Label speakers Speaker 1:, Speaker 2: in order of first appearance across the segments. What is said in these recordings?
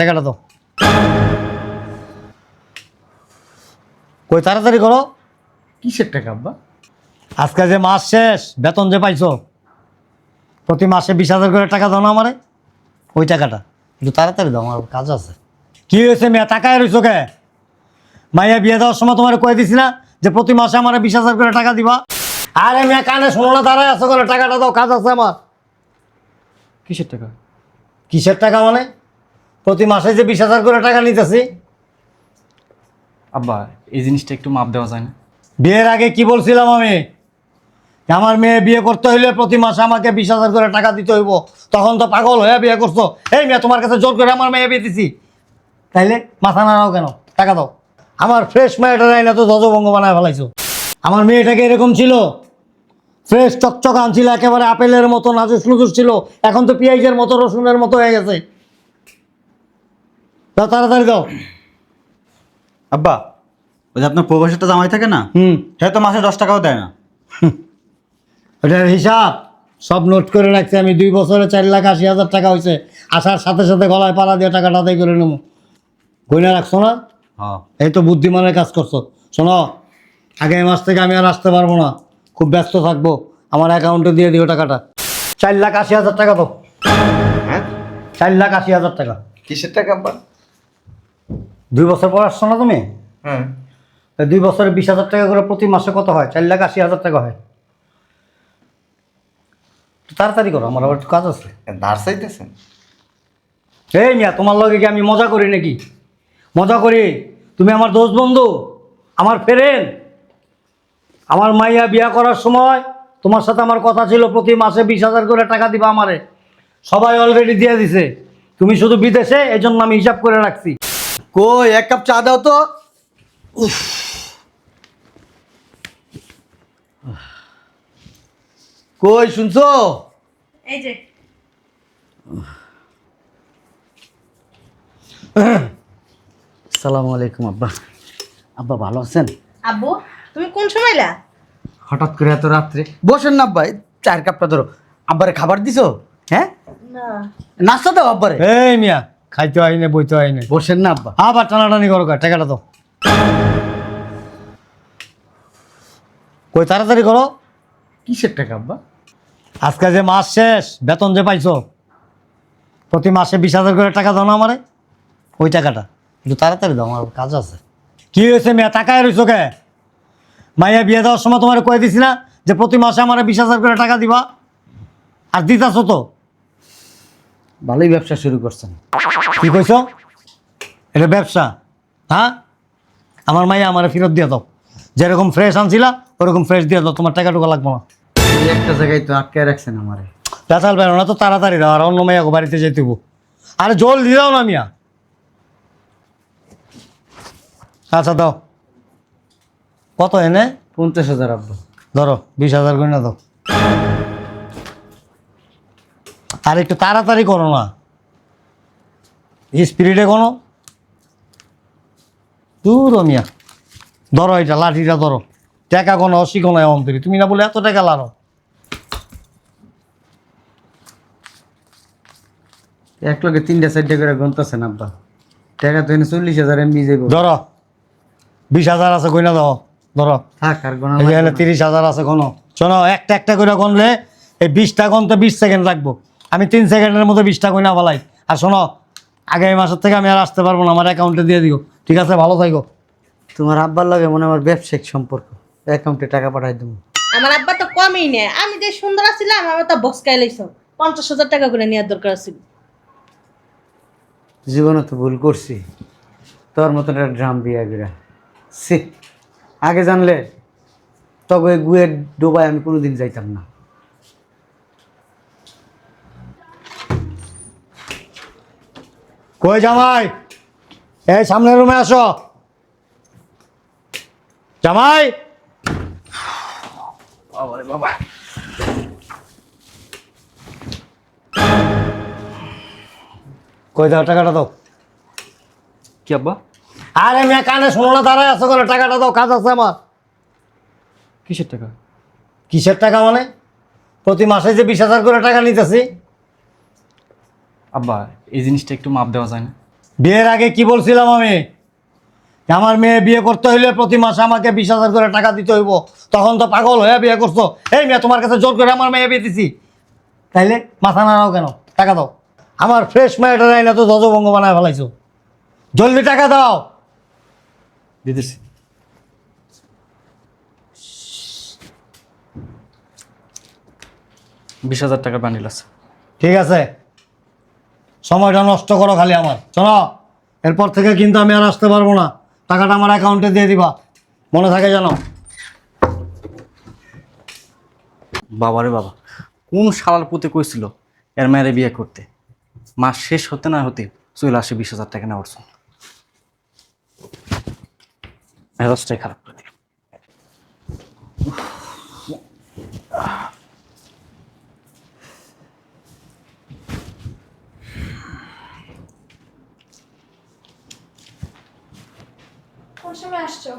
Speaker 1: টাকাটা তো কই তাড়াতাড়ি করো।
Speaker 2: কিসের টাকা আব্বা?
Speaker 1: আজকে যে মাস শেষ বেতন যে পাইছো প্রতি মাসে বিশ হাজার করে টাকা দাও না আমারে? ওই টাকাটা। একটু তাড়াতাড়ি দাও আমার কাজ আছে। কি হয়েছে মেয়ে টাকায় রইছো কে? মাইয়া বিয়ে দেওয়ার সময় তোমার কয়ে দিছি না যে প্রতি মাসে আমার বিশ হাজার করে টাকা দিবা? আরে মেয়ে কানে শোনো না দাঁড়ায় আছো করে টাকাটা দাও কাজ আছে আমার।
Speaker 2: কিসের টাকা?
Speaker 1: কিসের টাকা মানে? প্রতি মাসে যে বিশ হাজার করে টাকা নিতেছি।
Speaker 2: আব্বা এই জিনিসটা একটু মাপ দেওয়া যায় না?
Speaker 1: বিয়ের আগে কি বলছিলাম আমি? যে আমার মেয়ে বিয়ে করতে হইলে প্রতি মাসে আমাকে বিশ হাজার করে টাকা দিতে হইব। তখন তো পাগল হয়ে বিয়ে করছ। এই মেয়ে তোমার কাছে জোর করে আমার মেয়ে বিয়ে দিছি। তাইলে মাথা নাড়াও কেন? টাকা দাও। আমার ফ্রেশ মেয়েটা না তো ধ্বজভঙ্গ বানায় ফেলাইছো। আমার মেয়েটাকে এরকম ছিল। ফ্রেশ চকচক আনছিল একেবারে আপেলের মতো নাজুস নুজুস ছিল। এখন তো পেঁয়াজের মতো রসুনের মতো হয়ে গেছে। দাও তাড়াতাড়ি দাও।
Speaker 3: আব্বা ওই যে আপনার প্রবাসীটা জামাই থাকে না
Speaker 1: হুম।
Speaker 3: সে তো মাসে দশ টাকাও দেয় না।
Speaker 1: ওটার হিসাব। সব নোট করে রাখছি আমি দুই বছরে চার লাখ আশি হাজার টাকা হয়েছে। আসার সাথে সাথে গলায় পাড়া দিয়ে টাকাটা আদায় করে নেব। গয়না রাখছো না?
Speaker 3: হ্যাঁ
Speaker 1: এই তো বুদ্ধিমানের কাজ করছ। শোনো আগামী মাস থেকে আমি আর আসতে পারব না। খুব ব্যস্ত থাকব। আমার অ্যাকাউন্টে দিয়ে দিও টাকাটা। চার লাখ আশি হাজার টাকা তো
Speaker 4: হ্যাঁ?
Speaker 1: চার লাখ আশি হাজার টাকা।
Speaker 4: কিসের টাকা আব্বা?
Speaker 1: দুই বছর পর আসছো না তুমি?
Speaker 4: হ্যাঁ
Speaker 1: তা দুই বছরে বিশ হাজার টাকা করে প্রতি মাসে কত হয়? চার লাখ আশি হাজার টাকা হয়। তো তাড়াতাড়ি করো আমার আবার একটু কাজ আছে।
Speaker 4: ধার চাইতেছেন
Speaker 1: এই মিয়া তোমার লগে কি আমি মজা করি নাকি? মজা করি? তুমি আমার দোষ বন্ধু আমার ফেরেন আমার মাইয়া বিয়া করার সময় তোমার সাথে আমার কথা ছিল প্রতি মাসে বিশ হাজার করে টাকা দিবা আমারে। সবাই অলরেডি দিয়ে দিছে। তুমি শুধু বিদেশে এই জন্য আমি হিসাব করে রাখছি।
Speaker 5: কই এক কাপ চা দাও তো। কই শুনছো?
Speaker 6: এই যে।
Speaker 5: সালামু আলাইকুম আব্বা। আব্বা ভালো আছেন?
Speaker 6: আব্বু তুমি কোন সময় লা
Speaker 5: হঠাৎ করে এত রাত্রে। বসেন না আব্বা এই চার কাপটা ধরো। আব্বারে খাবার দিছো? হ্যাঁ?
Speaker 6: না।
Speaker 5: নাস্তা দাও আব্বারে।
Speaker 1: এই মিয়া খাইতে আইনে বইতে আইনে
Speaker 5: বসেন না আব্বা।
Speaker 1: আবার টানাটানি করো কা, টাকাটা তো কই তাড়াতাড়ি করো।
Speaker 5: কিসের টাকা আব্বা?
Speaker 1: আজকে যে মাস শেষ বেতন যে পাইছো প্রতি মাসে বিশ হাজার করে টাকা দাও না আমারে? ওই টাকাটা। একটু তাড়াতাড়ি দাও আমার কাজ আছে। কি হয়েছে মেয়ে টাকায় রইছো কে? মাইয়া বিয়ে দেওয়ার সময় তোমার কয়ে দিছি না যে প্রতি মাসে আমার বিশ হাজার করে টাকা দিবা। আর দিতাছো তো।
Speaker 5: ভালোই ব্যবসা শুরু করছেন।
Speaker 1: কি কইছো? এটা ব্যবসা। হ্যাঁ? আমার মাইয়া আমার ফেরত দিয়ে দাও। যেরকম ফ্রেশ আনছিলা ওরকম ফ্রেশ দিয়ে দাও। তোমার টাকা টুকা লাগবো না
Speaker 5: একটা জায়গায় তো আটকে রাখছেন আমারে।
Speaker 1: পেঁচাল বেরো না তো তাড়াতাড়ি দাও আর অন্য মেয়ে বাড়িতে যেতে আরে জল দিয়ে দাও না মিয়া। আচ্ছা দাও। কত এনে?
Speaker 5: পঞ্চাশ হাজার আব্বা।
Speaker 1: ধরো বিশ হাজার করে না দাও। আর একটু তাড়াতাড়ি করো না। স্পিরিটে কোনো দূর মিয়া। ধরো এটা লাঠিটা ধরো। টাকা কোনো অশিখো নয় অন্তরি। তুমি না বলে এত টাকা লারো।
Speaker 5: এক লগে তিনটা চারটে করে গন্তাছেন আব্বা। টাকা তো এনে চল্লিশ হাজার এমবি যাইব।
Speaker 1: ধরো। বিশ হাজার আছে কইনা দাও। ধরো।
Speaker 5: থাক আর গোনা
Speaker 1: এখানে তিরিশ হাজার আছে কোনো। শোনো একটা একটা করে গনলে এই বিশটা গনতে বিশ সেকেন্ড লাগবো। আমি তিন সেকেন্ডের মধ্যে বিশটা কইনা বলাই আর শোনো আগামী মাসের থেকে আমি আর আসতে পারব না আমার অ্যাকাউন্টে দিয়ে দিও। ঠিক আছে ভালো থাকো
Speaker 5: তোমার আব্বার লাগে মনে আমার ব্যবসায়িক সম্পর্ক। অ্যাকাউন্টে টাকা পাঠাই দেবো।
Speaker 6: আমার আব্বা তো কমই নেয়। আমি যে সুন্দর আছিলাম আমার তো বসকাই লাইছ। পঞ্চাশ হাজার টাকা করে নেওয়ার দরকার ছিল
Speaker 5: জীবনে তো ভুল করছি। তোর মতন একটা ড্রাম বিয়া গিরা সে আগে জানলে তবে গুয়ের ডোবায় আমি কোনোদিন যাইতাম না।
Speaker 1: কই জামাই? এই সামনের রুমে আসো। জামাই? কই দাও টাকাটা দাও।
Speaker 2: কি আব্বা?
Speaker 1: আরে মেয়ে কানে শোনো না দাঁড়ায় আসো করে টাকাটা দাও কাজ আছে আমার।
Speaker 2: কিসের টাকা?
Speaker 1: কিসের টাকা মানে? প্রতি মাসে যে বিশ হাজার করে টাকা নিতেছি
Speaker 2: আব্বা এই জিনিসটা একটু মাপ দেওয়া যায় না।
Speaker 1: বিয়ের আগে কি বলছিলাম আমি? যে আমার মেয়ে বিয়ে করতে হইলে প্রতি মাসে আমাকে বিশ হাজার করে টাকা দিতে হইব। তখন তো পাগল হয়ে বিয়ে করছ। এই মেয়ে তোমার কাছে জোর করে আমার মেয়ে বিয়ে দিছি। তাইলে মাথা নাড়াও কেন? টাকা দাও। আমার ফ্রেশ মেয়েটা না তো ধ্বজভঙ্গ বানায় ফেলাইছো। জলদি টাকা দাও।
Speaker 3: দিতেছি।
Speaker 2: বিশ হাজার টাকা বান্ডিল আছে।
Speaker 1: ঠিক আছে। সময়টা নষ্ট করো খালি আমার। চলো, এরপর থেকে কিন্তু আমি আর আসতে পারব না। টাকাটা আমার অ্যাকাউন্টে দিয়ে দিবা। মনে থাকে জানো
Speaker 2: বাবারে বাবা, কোন শালার পুঁতে কইছিল এর মেয়েরে বিয়ে করতে? মাস শেষ হতে না হতে চলে আসে বিশ হাজার টাকা নেওয়ার জন্য। খারাপ
Speaker 7: সময় আসছো?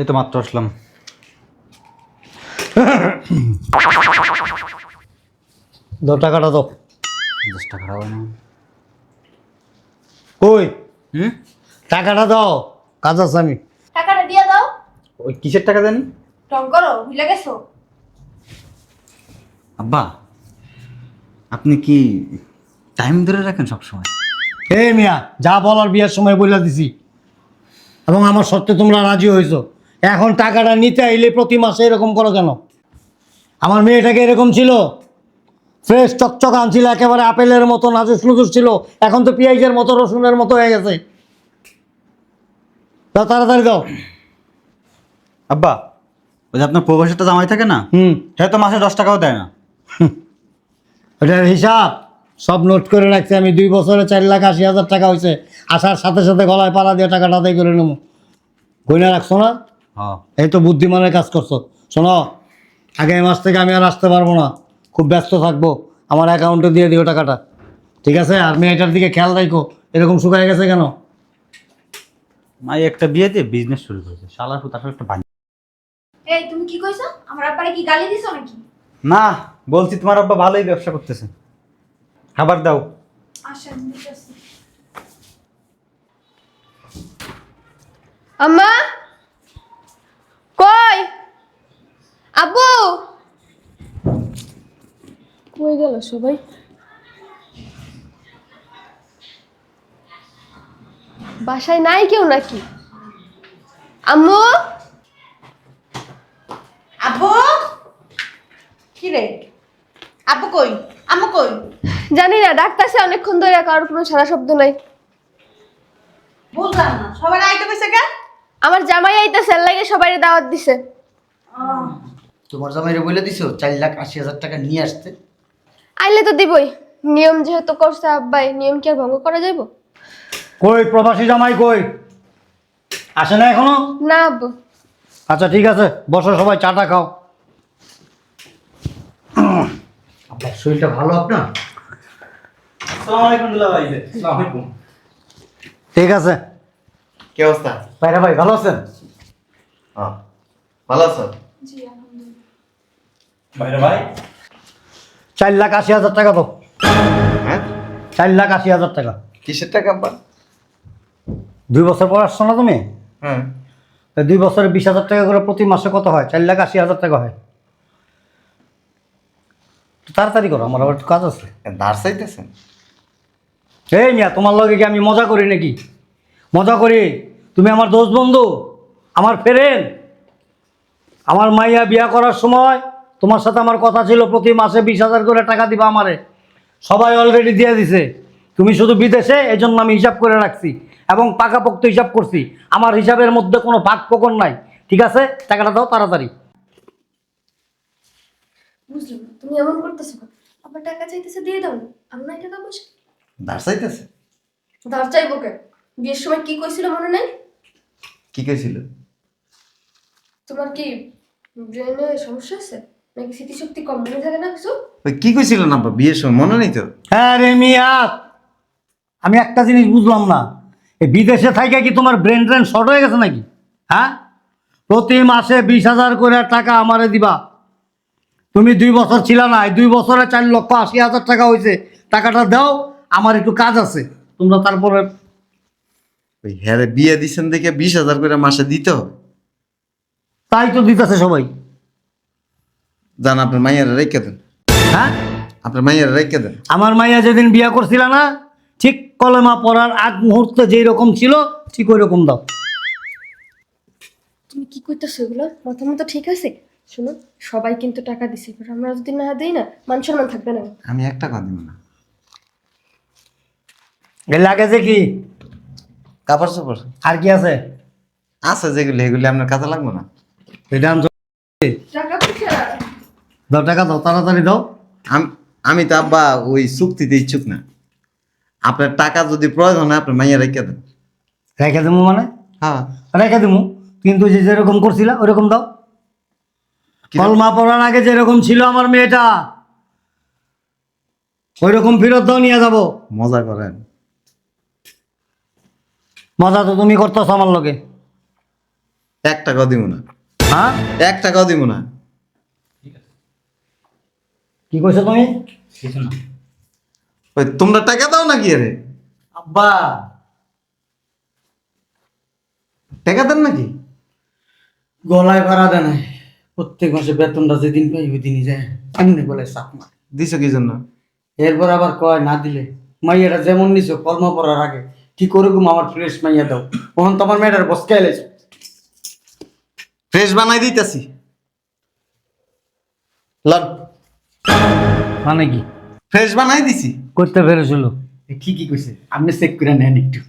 Speaker 3: এই তো মাত্র আসলাম।
Speaker 1: দো টাকাটা দাও।
Speaker 3: দশ টাকা হয় না।
Speaker 1: কই?
Speaker 3: হুম?
Speaker 1: টাকাটা দাও। কাজ আছে আমি।
Speaker 7: টাকাটা দিয়ে দাও।
Speaker 3: ওই কিসের টাকা জানি?
Speaker 7: রং করো ভুলে গেছো?
Speaker 3: আব্বা আপনি কি টাইম ধরে রাখেন সবসময়?
Speaker 1: এই মিয়া যা বলার বিয়ের সময় বলে দিছি। এবং আমার সত্ত্বে তোমরা রাজি হয়েছো। এখন টাকাটা নিতে আইলে প্রতি মাসে এরকম করো কেন? আমার মেয়েটাকে এরকম ছিল ফ্রেশ চকচক আনছিল একেবারে আপেলের মতো নাজুস নুজুস ছিল এখন তো পেঁয়াজের মতো রসুনের মতো হয়ে গেছে। দাও তাড়াতাড়ি দাও
Speaker 3: আব্বা ওই যে আপনার প্রবাসীটা জামাই থাকে না?
Speaker 1: হুম।
Speaker 3: সে তো মাসে দশ টাকাও দেয় না।
Speaker 1: ওটার হিসাব। সব নোট করে রাখছি আমি দুই বছরে চার লাখ আশি হাজার টাকা হয়েছে আসার সাথে সাথে গলায় পাড়া দিয়ে টাকাটা আদায় করে নেব। গয়না রাখছো না?
Speaker 3: হ্যাঁ।
Speaker 1: এই তো বুদ্ধিমানের কাজ করছ। শোনো আগামী মাস থেকে আমি আর আসতে পারব না। খুব ব্যস্ত থাকব। আমার অ্যাকাউন্টে দিয়ে দিও টাকাটা। ঠিক আছে? আর মেয়েটার দিকে খেয়াল রাখো। এরকম শুকায় গেছে কেন?
Speaker 3: মাই একটা বিয়ে দিয়ে বিজনেস শুরু করেছে। শালার পুত আসলে একটা বানি
Speaker 7: এই তুমি কি কইছো? আমার আব্বারে কি গালি দিছো নাকি?
Speaker 3: না বলছি তোমার আব্বা ভালোই ব্যবসা করতেছে। খাবার দাও।
Speaker 8: আম্মা? কই? আব্বু? কই গেল সবাই? বাসায় নাই কেউ নাকি? আম্মু?
Speaker 6: আব্বু? কি রে? আব্বু কই? আম্মু কই?
Speaker 8: জানি না ডাকতেছে অনেকক্ষণ ধরে কারোর কোনো সারা শব্দ নাই।
Speaker 6: বুঝলাম না সবাই আইতে কইছে কেন
Speaker 8: আমার জামাই আইতেছে এর লাগে সবাই দাওয়াত দিছে।
Speaker 5: তোমার জামাইরে বলে দিছো চার লাখ আশি হাজার টাকা নিয়ে আসতে?
Speaker 8: আইলে তো দিবই। নিয়ম যেহেতু করছে আব্বাই নিয়ম কি আর ভঙ্গ করা যাইব?
Speaker 1: কই প্রবাসী জামাই কই? আসে না এখনও?
Speaker 8: না আব্বু।
Speaker 1: আচ্ছা ঠিক আছে বসো সবাই চাটা খাও।
Speaker 5: আপনার শরীরটা ভালো আপনার?
Speaker 3: আসসালামু আলাইকুম দুলা ভাই। আসসালামু আলাইকুম।
Speaker 1: ঠিক আছে।
Speaker 4: কি অবস্থা?
Speaker 5: ভাইরা ভাই ভালো আছেন?
Speaker 4: হ্যাঁ ভালো আছো?
Speaker 7: জি আলহামদুলিল্লাহ।
Speaker 3: ভাইরা ভাই।
Speaker 1: চার লাখ আশি হাজার টাকা দাও
Speaker 4: হ্যাঁ?
Speaker 1: চার লাখ আশি হাজার টাকা।
Speaker 4: কিসের টাকা আব্বা?
Speaker 1: দুই বছর পর আসছো না তুমি?
Speaker 4: হ্যাঁ।
Speaker 1: দুই বছরে বিশ হাজার টাকা করে প্রতি মাসে কত হয়? চার লাখ আশি হাজার টাকা হয়। তাড়াতাড়ি করো আমার আবার একটু কাজ আছে।
Speaker 4: ধার চাইতেছেন?
Speaker 1: এই মিয়া, তোমার লগে কি আমি মজা করি নাকি? মজা করি? তুমি আমার দোস্ত বন্ধু, আমার ফেরেন আমার মাইয়া বিয়া করার সময় তোমার সাথে আমার কথা ছিল, প্রতি মাসে বিশ হাজার করে টাকা দিবা আমারে। সবাই অলরেডি দিয়ে দিছে। তুমি শুধু বিদেশে এই জন্য আমি হিসাব করে রাখছি এবং পাকাপোক্ত হিসাব করছি। আমার হিসাবের মধ্যে কোনো ভাগ পোকন নাই, ঠিক আছে? টাকাটা দাও তাড়াতাড়ি।
Speaker 8: বুঝলাম তুমি এমন করতেছো? আবার টাকা চাইতেছে, দিয়ে দাও। আমি টাকা পয়সা।
Speaker 4: ধার চাইতেছে?
Speaker 8: ধার চাইব কে? বিয়ের সময় কি কইছিল মনে নাই?
Speaker 4: কি কইছিল?
Speaker 8: তোমার কি ব্রেনে সমস্যা আছে? নাকি স্মৃতিশক্তি কম মনে থাকে না কিছু?
Speaker 4: ওই কি কইছিল না আব্বা বিয়ের সময়? মনে নেই তো?
Speaker 1: হ্যাঁ রে মিয়া আমি একটা জিনিস বুঝলাম না। এই বিদেশে থাইকা কি তোমার ব্রেন ট্রেন শর্ট হয়ে গেছে নাকি? হ্যাঁ? প্রতি মাসে বিশ হাজার করে টাকা আমারে দিবা। তুমি দুই বছর ছিল না এই দুই বছরে চার লক্ষ আশি হাজার টাকা হয়েছে টাকাটা দাও আমার একটু কাজ আছে তোমরা তারপরে
Speaker 4: ওই হ্যাঁ বিয়ে দিচ্ছেন দেখে বিশ হাজার করে মাসে দিতে হবে।
Speaker 1: তাই তো দিতেছে সবাই।
Speaker 4: যান আপনার মাইয়ারা রেখে দেন।
Speaker 1: হ্যাঁ?
Speaker 4: আপনার মাইয়ারা রেখে দেন।
Speaker 1: আমার মাইয়া যেদিন বিয়া করছিল না ঠিক কলেমা পড়ার আগ মুহূর্তে যেই রকম ছিল ঠিক ওই রকম দাও।
Speaker 8: তুমি কি করতেছো এগুলো? মাথা মতো ঠিক আছে শোনো সবাই কিন্তু টাকা দিছে আমরা যদি না দিই না মান সম্মান থাকবে না।
Speaker 4: আমি একটা কথা দিব না।
Speaker 1: এর লাগে যে কি?
Speaker 4: কাপড় চোপড়?
Speaker 1: আর কি আছে?
Speaker 4: আছে যেগুলি এগুলি আপনার কাজে লাগবে না?
Speaker 1: এটা
Speaker 8: টাকা
Speaker 1: দাও টাকা দাও তাড়াতাড়ি দাও।
Speaker 4: আমি আমি তো আব্বা ওই চুক্তিতে ইচ্ছুক না। আপনার টাকা যদি প্রয়োজন হয় আপনার মাইয়া রেখে দেন।
Speaker 1: রেখে দেবো মানে?
Speaker 4: হ্যাঁ।
Speaker 1: রেখে দেবো কিন্তু যে যেরকম করছিলা ওরকম দাও? কলমা পড়ার আগে যেরকম ছিল আমার মেয়েটা ওই রকম ফেরত দাও নিয়ে যাব।
Speaker 4: মজা করেন।
Speaker 1: মজা তো তুমি করতেছো আমার লোকে
Speaker 4: এক টাকাও দিব না।
Speaker 1: হ্যাঁ?
Speaker 4: এক টাকাও দিব না।
Speaker 1: কি কইছো তুমি?
Speaker 4: ওই তোমরা টাকা দাও নাকি আরে?
Speaker 5: আব্বা।
Speaker 4: টাকা দেন নাকি?
Speaker 5: গলায় ভাড়া দেয় নাই। প্রত্যেক মাসে বেতনটা যেদিন পাই ওই দিনই যায়। এমনি বলে চাপ মার।
Speaker 4: দিছো কি জন্য?
Speaker 5: এরপর আবার কয় না দিলে। মাইয়াটা যেমন নিছো কলমা পড়ার আগে। ঠিক ওরকম আমার ফ্রেশ মাইয়া দাও? তখন তোমার মেয়েটার বসকে এলেছে
Speaker 4: ফ্রেশ বানাই দিতেছি। লন
Speaker 1: মানে কি?
Speaker 4: ফ্রেশ বানাই দিছি।
Speaker 1: করতে পেরেছিল।
Speaker 5: কি কি কইছে? আপনি চেক করে নেন একটু।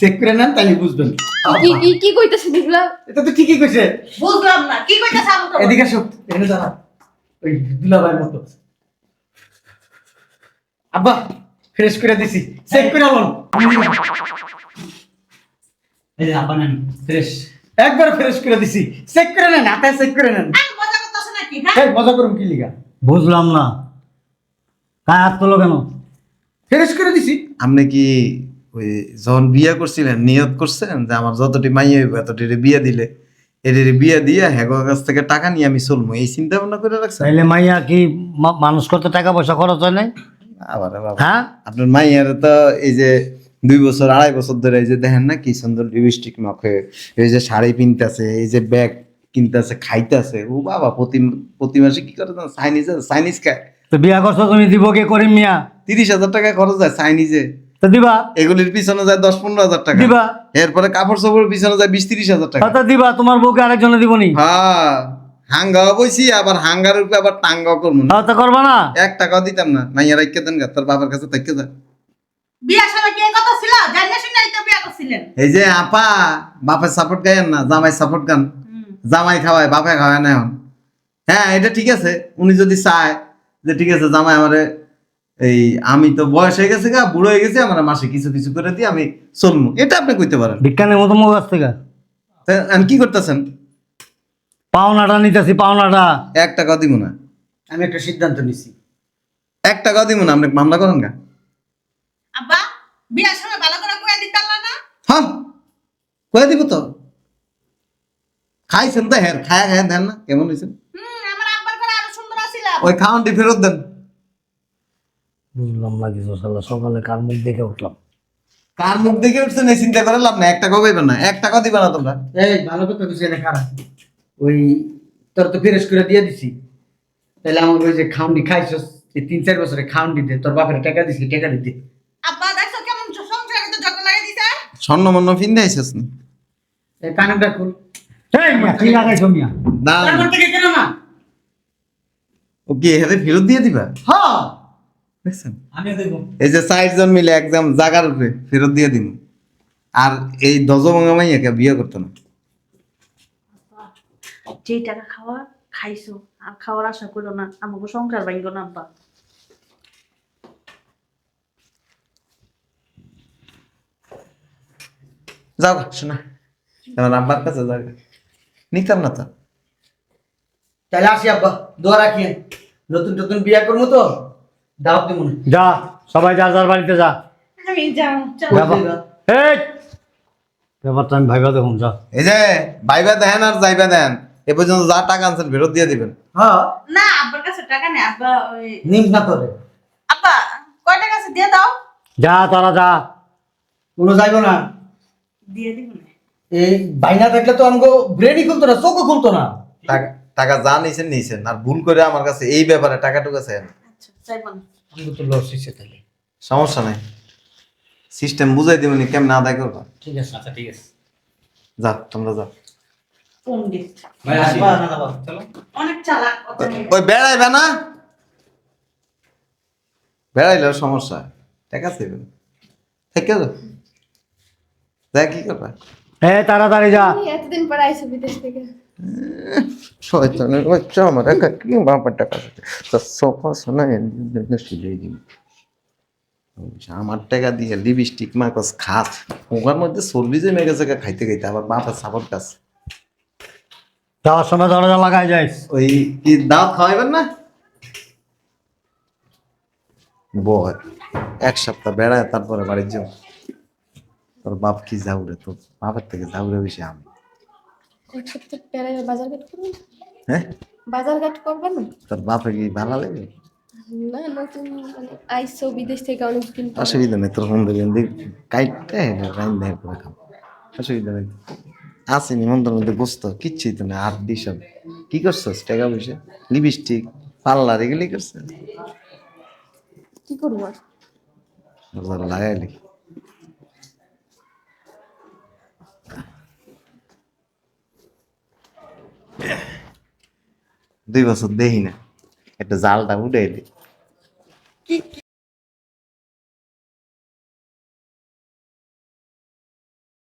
Speaker 5: চেক করে নেন তাহলে বুঝবেন।
Speaker 8: কি কি কি কইতেছে এগুলা
Speaker 5: এটা তো ঠিকই কইছে।
Speaker 6: বুঝলাম না কি কইতেছ আবু
Speaker 5: এদিকে আসো এখানে দাঁড়া ওই দুলাভাইয়ের মতো। আব্বা ফ্রেশ করে দিছি। চেক করে আলন এই যে আব্বা নেন ফ্রেশ। একবার ফ্রেশ করে দিছি। চেক করে নেন হাতে চেক করে নেন।
Speaker 6: মজা হ্যাঁ?
Speaker 5: এই মজা করুন কি লিগা?
Speaker 1: বুঝলাম না। কায় হাত তোলো কেন?
Speaker 5: ফ্রেশ করে দিছি।
Speaker 4: আপনি কি ওই যখন বিয়া করছিলেন নিয়ত করছেন যে আমার যতটি মাইয়া হইব এতটি বিয়া দিলে এটির বিয়া দিয়ে হ্যাগোর কাছ থেকে টাকা নিয়ে আমি চলবো এই চিন্তা ভাবনা করে রাখছি
Speaker 1: তাইলে মাইয়া কি মা- মানুষ করতে টাকা পয়সা খরচ হয় নাই? হ্যাঁ?
Speaker 4: আপনার মাইয়ার তো এই যে দুই বছর আড়াই বছর ধরে এই যে দেখেন না কি সুন্দর লিপস্টিক মাখে এই যে শাড়ি কিনতেছে এই যে ব্যাগ কিনতেছে খাইতেছে। ও বাবা প্রতি প্রতি মাসে কি করে? চাইনিজ চাইনিজ খায়।
Speaker 1: তো বিয়া করছ তুমি দিব কি করিম মিয়া?
Speaker 4: তিরিশ হাজার টাকা খরচ হয় চাইনিজে
Speaker 1: তো দিবা?
Speaker 4: এগুলির পিছনে যায় দশ পনেরো হাজার টাকা।
Speaker 1: দিবা?
Speaker 4: এরপরে কাপড় চোপড়ের পিছনে যায় বিশ তিরিশ হাজার টাকা।
Speaker 1: কথা দিবা তোমার বউকে আরেকজনে দিবনি?
Speaker 4: হ্যাঁ। হাঙ্গাও বইছি আবার হাঙ্গার উপরে আবার টাঙ্গাও করব না।
Speaker 1: তো করবা না?
Speaker 4: এক টাকাও দিতাম না। মাইয়া রাইকে দেন তোর বাবার কাছে থাকতে যা
Speaker 6: বিয়ার সময় কি এই কথা ছিল? জানি শুনে তো বিয়া করছিলেন।
Speaker 4: এই যে আপা বাপের সাপোর্ট গায়েন না জামাই সাপোর্ট গান। জামাই খাওয়ায় বাপে খাওয়ায় না এখন। হ্যাঁ এটা ঠিক আছে। উনি যদি চায় যে ঠিক আছে জামাই আমারে এই আমি তো বয়স হয়ে গেছে গা বুড়ো হয়ে গেছে আমার মাসে কিছু কিছু করে দিয়ে আমি চলমু। এটা আপনি কইতে পারেন।
Speaker 1: বিজ্ঞানের মতো মুখ থেকে
Speaker 4: তা এখন কি করতেছেন?
Speaker 1: পাওনাটা নিতেছি পাওনাটা।
Speaker 4: এক টাকাও দিব না।
Speaker 5: আমি একটা সিদ্ধান্ত নিছি।
Speaker 4: এক টাকাও দিব না আপনি মামলা করেন গা।
Speaker 6: আব্বা বিয়ার সময় ভালো করে কইয়া দিতে পারলা না?
Speaker 4: হ্যাঁ কয়ে দিব তো। খাইছেন তো হ্যাঁ খায়া খায়া দেন না কেমন হয়েছেন
Speaker 6: হুম আমার আব্বার করে আরও সুন্দর আছিল।
Speaker 4: ওই খাওয়ানটি ফেরত দেন।
Speaker 1: বুঝলাম না কিছু সালা সকালে কার মুখ দেখে উঠলাম?
Speaker 4: কার মুখ দেখে উঠছেন এই চিন্তা করে লাভ না এক টাকাও পাইবেন না এক টাকাও দিবে না তোমরা।
Speaker 5: এই ভালো কথা কিছু এনে খারাপ। ওই তোর তো ফ্রেশ করে দিয়ে দিছি। তাহলে আমার ওই যে খাউন্ডি খাইছস এই তিন চার বছরে খাউন্ডি দে তোর বাপের টাকা দিছি টাকা দিতে
Speaker 6: আব্বা দেখছ কেমন সংসারে তো যত্ন লাগিয়ে দিছে?
Speaker 4: স্বর্ণ ফিন্দে আইসিস না?
Speaker 5: এই কানেরটা খুল।
Speaker 1: এই মিয়া কি লাগাইছো মিয়া?
Speaker 4: না।
Speaker 5: তারপর থেকে কেন না
Speaker 4: ও কি হেরে ফেরত দিয়ে দিবা?
Speaker 5: হ্যাঁ
Speaker 4: দেখছেন?
Speaker 5: আমি দেব।
Speaker 4: এই যে চারজন মিলে একদম জাগার উপরে ফেরত দিয়ে দিন আর এই দজভঙ্গা মাইয়াকে বিয়ে করতো না।
Speaker 9: যেই টাকা খাওয়া খাইছো আর খাওয়ার আশা করো না আমাকে সংসার ভাঙ্গ না আব্বা।
Speaker 4: যাও শোনা। তোমার আব্বার কাছে যাও নিতাম না তো।
Speaker 5: তাহলে আসি আব্বা। দোয়া রাখিয়েন নতুন নতুন বিয়া করব তো? দাওয়াত দিব
Speaker 1: যা সবাই যার যার বাড়িতে যা।
Speaker 6: আমি
Speaker 1: ব্যাপারটা আমি ভাইবা দেখুন যা।
Speaker 4: এই যে ভাইবা দেন আর যাইবা দেন। এ পর্যন্ত যা টাকা আনছেন ফেরত দিয়ে দিবেন।
Speaker 5: হ্যাঁ।
Speaker 6: না আব্বার কাছে টাকা নেই আব্বা ওই
Speaker 5: না করে
Speaker 6: আব্বা কয় টাকা আছে? দিয়ে দাও।
Speaker 1: যা তোরা যা।
Speaker 5: কোনো যাইব না।
Speaker 9: দিয়ে দিব না।
Speaker 1: এই বাইনা থাকলে তো আমাকে ব্রেনই খুলতো না চোখও খুলতো না।
Speaker 4: টাকা টাকা যা নিছেন নিছেন। আর ভুল করে আমার কাছে এই ব্যাপারে টাকা টুকা চাই না।
Speaker 9: আচ্ছা চাইব না।
Speaker 1: তো লস তাহলে।
Speaker 4: সমস্যা নাই। সিস্টেম বুঝাই দিবনি কেমন আদায় করবা?
Speaker 1: ঠিক আছে। আচ্ছা ঠিক আছে।
Speaker 4: যা তোমরা যাও।
Speaker 9: পণ্ডিত
Speaker 3: ভাই আসি।
Speaker 1: চলো।
Speaker 9: অনেক চালাক
Speaker 4: ওই- ওই বেড়াইবে না? বেড়াইলেও সমস্যা। ঠিক আছে থেকে যাও যা কি করবা
Speaker 1: এ তাড়াতাড়ি যা।
Speaker 8: এতদিন পর আইসো বিদেশ থেকে।
Speaker 4: শয়তানের বাচ্চা আমার একা কি বাবার টাকা সোফা সোনা সুযোগ দিন আমার টাকা দিয়ে লিপস্টিক মাকস খাস ওখান মধ্যে চর্বি জমে গেছে খাইতে খাইতে আবার বাপের সাপোর্ট কাজ
Speaker 1: যাওয়ার সময় দরজা লাগাই যাইস।
Speaker 4: ওই কি দাওয়াত খাওয়াইবেন না? বয় এক সপ্তাহ বেড়ায় তারপরে বাড়ির যাও তোর বাপ কি যাউরে তোর বাপের থেকে যাউরে বেশি আমি।
Speaker 8: এক সপ্তাহ পরে বাজার ঘাট করবেন
Speaker 4: হ্যাঁ?
Speaker 8: বাজার ঘাট করবেন?
Speaker 4: তোর বাপে কি ভালো লাগে?
Speaker 8: না নতুন মানে আইসো বিদেশ থেকে অনেকদিন পর।
Speaker 4: অসুবিধা নেই তোর সুন্দর কিন্তু কাইটটা রাইন করে খাম অসুবিধা নেই। আছে নিমন্ত্রণ মধ্যে গোস্ত কিচ্ছুই তো না আর দিস কি করছস? টাকা পয়সা? লিপস্টিক পার্লার এগুলি করছিস?
Speaker 8: কি করব আর?
Speaker 4: লাগাইলি দুই বছর দেখি না একটা জালটা উঠে এলি